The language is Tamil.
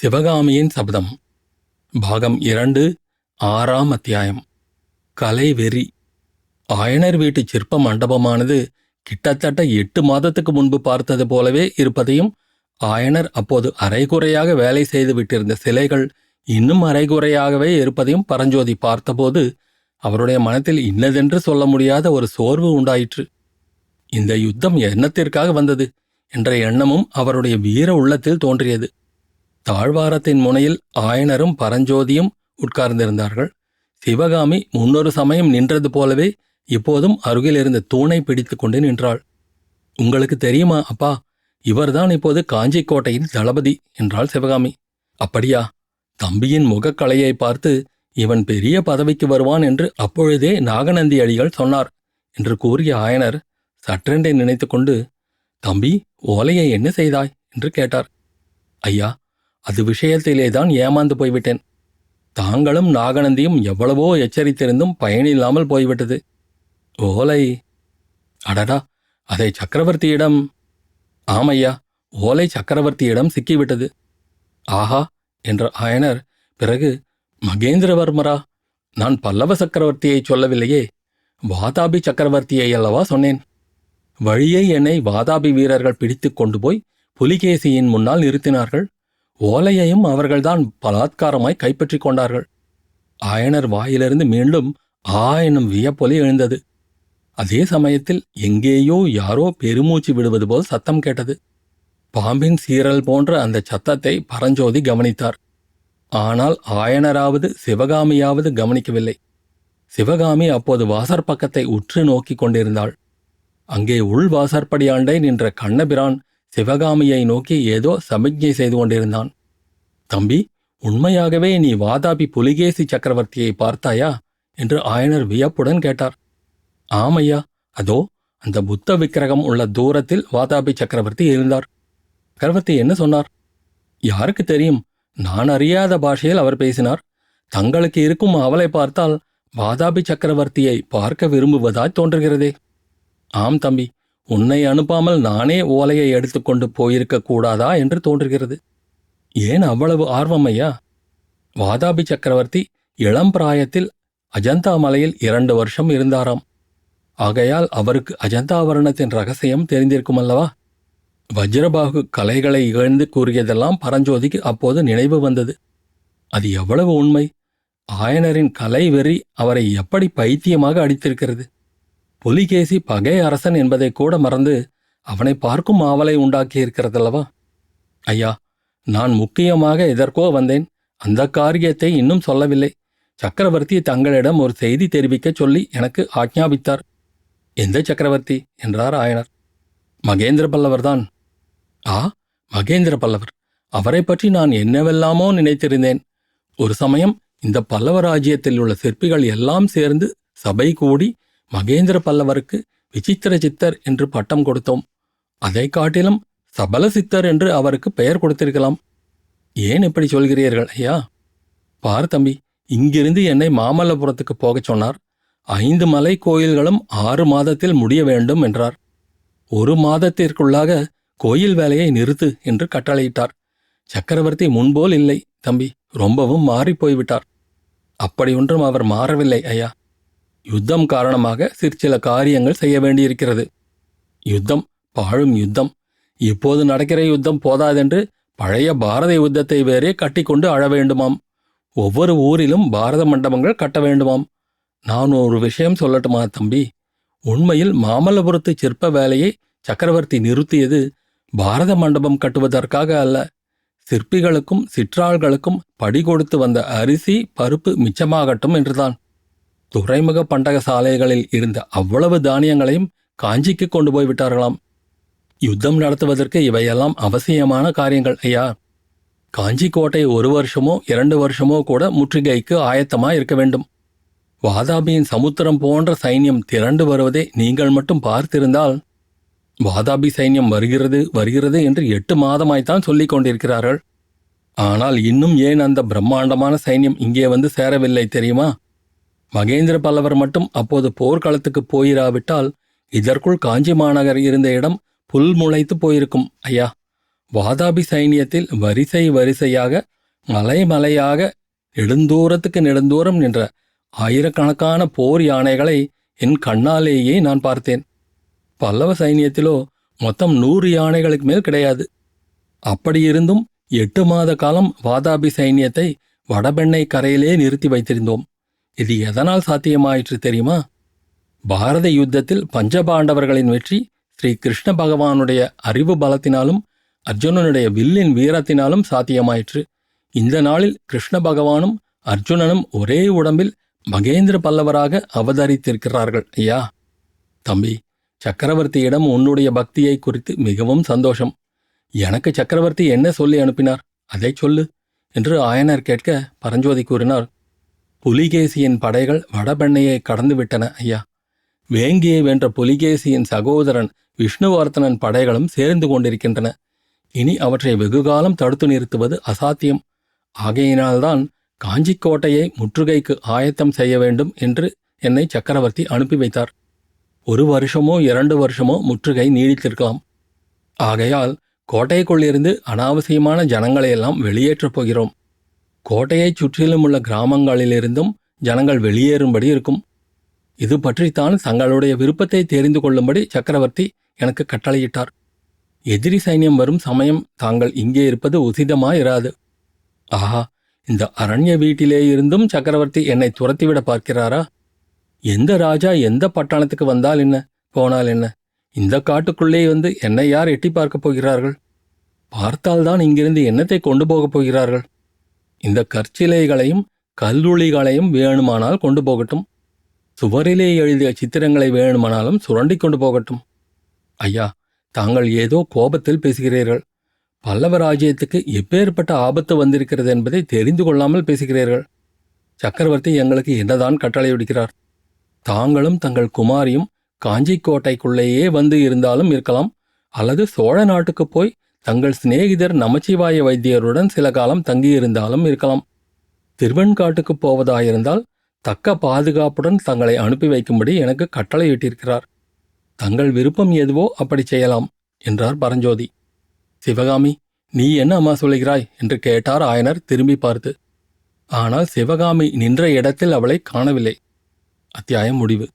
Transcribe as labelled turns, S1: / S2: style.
S1: சிவகாமியின் சபதம். பாகம் இரண்டு ஆறாம் அத்தியாயம். கலை வெறி. ஆயனர் வீட்டு சிற்ப மண்டபமானது கிட்டத்தட்ட எட்டு மாதத்துக்கு முன்பு பார்த்தது போலவே இருப்பதையும் ஆயனர் அப்போது அரைகுறையாக வேலை செய்து விட்டிருந்த சிலைகள் இன்னும் அரைகுறையாகவே இருப்பதையும் பரஞ்சோதி பார்த்தபோது அவருடைய மனத்தில் இன்னதென்று சொல்ல முடியாத ஒரு சோர்வு உண்டாயிற்று. இந்த யுத்தம் என்னத்திற்காக வந்தது? என்ற எண்ணமும் அவருடைய வீர உள்ளத்தில் தோன்றியது. தாழ்வாரத்தின் முனையில் ஆயனரும் பரஞ்சோதியும் உட்கார்ந்திருந்தார்கள். சிவகாமி முன்னொரு சமயம் நின்றது போலவே இப்போதும் அருகில் இருந்த தூணை பிடித்து கொண்டு நின்றாள். உங்களுக்கு தெரியுமா அப்பா இவர்தான் இப்போது காஞ்சிக்கோட்டையின் தளபதி என்றாள் சிவகாமி. அப்படியா? தம்பியின் முகக்கலையை பார்த்து இவன் பெரிய பதவிக்கு வருவான் என்று அப்பொழுதே நாகநந்தி அடிகள் சொன்னார் என்று கூறிய ஆயனர் சற்றென்றே நினைத்துக்கொண்டு தம்பி ஓலையை என்ன செய்தாய்? என்று கேட்டார். ஐயா அது விஷயத்திலேதான் ஏமாந்து போய்விட்டேன். தாங்களும் நாகநந்தியும் எவ்வளவோ எச்சரித்திருந்தும் பயனில்லாமல் போய்விட்டது. ஓலை. அடடா அதை சக்கரவர்த்தியிடம். ஆமையா ஓலை சக்கரவர்த்தியிடம் சிக்கிவிட்டது. ஆஹா என்ற ஆயனர் பிறகு மகேந்திரவர்மரா நான் பல்லவ சக்கரவர்த்தியை சொல்லவில்லையே வாதாபி சக்கரவர்த்தியை அல்லவா சொன்னேன். வழியை என்னை வாதாபி வீரர்கள் பிடித்து கொண்டு போய் புலிகேசியின் முன்னால் நிறுத்தினார்கள். ஓலையையும் அவர்கள்தான் பலாத்காரமாய் கைப்பற்றிக் கொண்டார்கள். ஆயனர் வாயிலிருந்து மீண்டும் ஆ எனும் வியப்பொலி எழுந்தது. அதே சமயத்தில் எங்கேயோ யாரோ பெருமூச்சு விடுவது போல் சத்தம் கேட்டது. பாம்பின் சீரல் போன்ற அந்த சத்தத்தை பரஞ்சோதி கவனித்தார். ஆனால் ஆயனராவது சிவகாமியாவது கவனிக்கவில்லை. சிவகாமி அப்போது வாசற்பக்கத்தை உற்று நோக்கிக் கொண்டிருந்தாள். அங்கே உள் வாசற்படியாண்டை நின்ற கண்ணபிரான் சிவகாமியை நோக்கி ஏதோ சமிக்ஞை செய்து கொண்டிருந்தான். தம்பி உண்மையாகவே நீ வாதாபி புலிகேசி சக்கரவர்த்தியை பார்த்தாயா? என்று ஆயனர் வியப்புடன் கேட்டார். ஆமையா அதோ அந்த புத்த விக்கிரகம் உள்ள தூரத்தில் வாதாபி சக்கரவர்த்தி இருந்தார். சக்கரவர்த்தி என்ன சொன்னார்? யாருக்கு தெரியும் நான் அறியாத பாஷையில் அவர் பேசினார். தங்களுக்கு இருக்கும் அவளை பார்த்தால் வாதாபி சக்கரவர்த்தியை பார்க்க விரும்புவதாய் தோன்றுகிறதே. ஆம் தம்பி உன்னை அனுப்பாமல் நானே ஓலையை எடுத்துக்கொண்டு போயிருக்க கூடாதா என்று தோன்றுகிறது. ஏன் அவ்வளவு ஆர்வம் ஐயா? வாதாபி சக்கரவர்த்தி இளம் பிராயத்தில் அஜந்தா மலையில் இரண்டு வருஷம் இருந்தாராம். ஆகையால் அவருக்கு அஜந்தாவரணத்தின் ரகசியம் தெரிந்திருக்கும் அல்லவா வஜ்ரபாகு கலைகளை இகழ்ந்து கூறியதெல்லாம் பரஞ்சோதிக்கு அப்போது நினைவு வந்தது. அது எவ்வளவு உண்மை? ஆயனரின் கலை வெறி அவரை எப்படி பைத்தியமாக அடித்திருக்கிறது? புலிகேசி பகை அரசன் என்பதை கூட மறந்து அவனை பார்க்கும் ஆவலை உண்டாக்கியிருக்கிறதல்லவா? ஐயா நான் முக்கியமாக எதற்கோ வந்தேன். அந்த காரியத்தை இன்னும் சொல்லவில்லை. சக்கரவர்த்தி தங்களிடம் ஒரு செய்தி தெரிவிக்கச் சொல்லி எனக்கு ஆக்ஞாபித்தார் எந்த சக்கரவர்த்தி? என்றார் ஆயனர். மகேந்திர பல்லவர்தான். ஆ மகேந்திர பல்லவர். அவரை பற்றி நான் என்னவெல்லாமோ நினைத்திருந்தேன். ஒரு சமயம் இந்த பல்லவ ராஜ்யத்தில் உள்ள சிற்பிகள் எல்லாம் சேர்ந்து சபை கூடி மகேந்திர பல்லவருக்கு விசித்திர சித்தர் என்று பட்டம் கொடுத்தோம். அதை காட்டிலும் சபல சித்தர் என்று அவருக்கு பெயர் கொடுத்திருக்கலாம். ஏன் இப்படி சொல்கிறீர்கள் ஐயா? பார் தம்பி இங்கிருந்து என்னை மாமல்லபுரத்துக்கு போகச் சொன்னார். ஐந்து மலை கோயில்களும் ஆறு மாதத்தில் முடிய வேண்டும் என்றார். ஒரு மாதத்திற்குள்ளாக கோயில் வேலையை நிறுத்து என்று கட்டளையிட்டார். சக்கரவர்த்தி முன்போல் இல்லை தம்பி ரொம்பவும் மாறிப் போய்விட்டார். அப்படி ஒன்றும் அவர் மாறவில்லை ஐயா. யுத்தம் காரணமாக சிற்சில காரியங்கள் செய்ய வேண்டியிருக்கிறது. யுத்தம் பாழும் யுத்தம். இப்போது நடக்கிற யுத்தம் போதாதென்று பழைய பாரத யுத்தத்தை வேறே கட்டிக்கொண்டு அழ வேண்டுமாம். ஒவ்வொரு ஊரிலும் பாரத மண்டபங்கள் கட்ட வேண்டுமாம். நான் ஒரு விஷயம் சொல்லட்டுமா தம்பி? உண்மையில் மாமல்லபுரத்து சிற்ப வேலையை சக்கரவர்த்தி நிறுத்தியது பாரத மண்டபம் கட்டுவதற்காக அல்ல. சிற்பிகளுக்கும் சிற்றாள்களுக்கும் படி கொடுத்து வந்த அரிசி பருப்பு மிச்சமாகட்டும் என்றுதான். துறைமுக பண்டக சாலைகளில் இருந்த அவ்வளவு தானியங்களையும் காஞ்சிக்கு கொண்டு போய் விட்டார்களாம். யுத்தம் நடத்துவதற்கு இவையெல்லாம் அவசியமான காரியங்கள் ஐயா. காஞ்சி கோட்டை ஒரு வருஷமோ இரண்டு வருஷமோ கூட முற்றுகைக்கு ஆயத்தமாக இருக்க வேண்டும். வாதாபியின் சமுத்திரம் போன்ற சைன்யம் திரண்டு வருவதை நீங்கள் மட்டும் பார்த்திருந்தால் வாதாபி சைன்யம் வருகிறது வருகிறது என்று எட்டு மாதமாய்த்தான் சொல்லிக் கொண்டிருக்கிறார்கள். ஆனால் இன்னும் ஏன் அந்த பிரம்மாண்டமான சைன்யம் இங்கே வந்து சேரவில்லை தெரியுமா? மகேந்திர பல்லவர் மட்டும் அப்போது போர்க்களத்துக்கு போயிராவிட்டால் இதற்குள் காஞ்சி மாநகர் இருந்த இடம் புல் முளைத்து போயிருக்கும் ஐயா. வாதாபி சைனியத்தில் வரிசை வரிசையாக மலை மலையாக நெடுந்தூரத்துக்கு நெடுந்தூரம் நின்ற ஆயிரக்கணக்கான போர் யானைகளை என் கண்ணாலேயே நான் பார்த்தேன். பல்லவ சைனியத்திலோ மொத்தம் நூறு யானைகளுக்கு மேல் கிடையாது. அப்படியிருந்தும் எட்டு மாத காலம் வாதாபி சைனியத்தை வடபெண்ணை கரையிலே நிறுத்தி வைத்திருந்தோம். இது எதனால் சாத்தியமாயிற்று தெரியுமா? பாரத யுத்தத்தில் பஞ்சபாண்டவர்களின் வெற்றி ஸ்ரீ கிருஷ்ண பகவானுடைய அறிவு பலத்தினாலும் அர்ஜுனனுடைய வில்லின் வீரத்தினாலும் சாத்தியமாயிற்று. இந்த நாளில் கிருஷ்ண பகவானும் அர்ஜுனனும் ஒரே உடம்பில் மகேந்திர பல்லவராக அவதரித்திருக்கிறார்கள். ஐயா தம்பி சக்கரவர்த்தியிடம் உன்னுடைய பக்தியை குறித்து மிகவும் சந்தோஷம். எனக்கு சக்கரவர்த்தி என்ன சொல்லி அனுப்பினார்? அதை சொல்லு என்று ஆயனர் கேட்க பரஞ்சோதி கூறினார். புலிகேசியின் படைகள் வடபெண்ணையை கடந்துவிட்டன ஐயா. வேங்கியை வென்ற புலிகேசியின் சகோதரன் விஷ்ணுவர்த்தனன் படைகளும் சேர்ந்து கொண்டிருக்கின்றன. இனி அவற்றை வெகுகாலம் தடுத்து நிறுத்துவது அசாத்தியம். ஆகையினால்தான் காஞ்சிக்கோட்டையை முற்றுகைக்கு ஆயத்தம் செய்ய வேண்டும் என்று என்னை சக்கரவர்த்தி அனுப்பி வைத்தார். ஒரு வருஷமோ இரண்டு வருஷமோ முற்றுகை நீடித்திருக்கலாம். ஆகையால் கோட்டைக்குள்ளிருந்து அனாவசியமான ஜனங்களையெல்லாம் வெளியேற்றப் போகிறோம். கோட்டையைச் சுற்றிலும் உள்ள கிராமங்களிலிருந்தும் ஜனங்கள் வெளியேறும்படி இருக்கும். இது பற்றித்தான் தங்களுடைய விருப்பத்தை தெரிந்து கொள்ளும்படி சக்கரவர்த்தி எனக்கு கட்டளையிட்டார். எதிரி சைன்யம் வரும் சமயம் தாங்கள் இங்கே இருப்பது உசிதமாயிராது. ஆஹா இந்த அரண்ய வீட்டிலே இருந்தும் சக்கரவர்த்தி என்னை துரத்திவிட பார்க்கிறாரா? எந்த ராஜா எந்த பட்டணத்துக்கு வந்தால் என்ன போனால் என்ன? இந்த காட்டுக்குள்ளே வந்து என்னை யார் எட்டி பார்க்கப் போகிறார்கள்? பார்த்தால்தான் இங்கிருந்து என்னத்தை கொண்டு போகப் போகிறார்கள்? இந்த கற்சிலைகளையும் கல்லுளிகளையும் வேணுமானால் கொண்டு போகட்டும். சுவரிலே எழுதிய சித்திரங்களை வேணுமானாலும் சுரண்டி கொண்டு போகட்டும். ஐயா தாங்கள் ஏதோ கோபத்தில் பேசுகிறீர்கள். பல்லவ ராஜ்யத்துக்கு எப்பேற்பட்ட ஆபத்து வந்திருக்கிறது என்பதை தெரிந்து கொள்ளாமல் பேசுகிறீர்கள். சக்கரவர்த்தி எங்களுக்கு என்னதான் கட்டளை விடுக்கிறார் தாங்களும் தங்கள் குமாரியும் காஞ்சிக்கோட்டைக்குள்ளேயே வந்து இருந்தாலும் இருக்கலாம். அல்லது சோழ நாட்டுக்கு போய் தங்கள் சிநேகிதர் நமச்சிவாய வைத்தியருடன் சில காலம் தங்கியிருந்தாலும் இருக்கலாம். திருவெண்காட்டுக்கு போவதாயிருந்தால் தக்க பாதுகாப்புடன் தங்களை அனுப்பி வைக்கும்படி எனக்கு கட்டளையிட்டிருக்கிறார். தங்கள் விருப்பம் எதுவோ அப்படி செய்யலாம் என்றார் பரஞ்சோதி. சிவகாமி நீ என்ன அம்மா சொல்லுகிறாய்? என்று கேட்டார் ஆயனர் திரும்பி பார்த்து. ஆனால் சிவகாமி நின்ற இடத்தில் அவளை காணவில்லை. அத்தியாயம் முடிவு.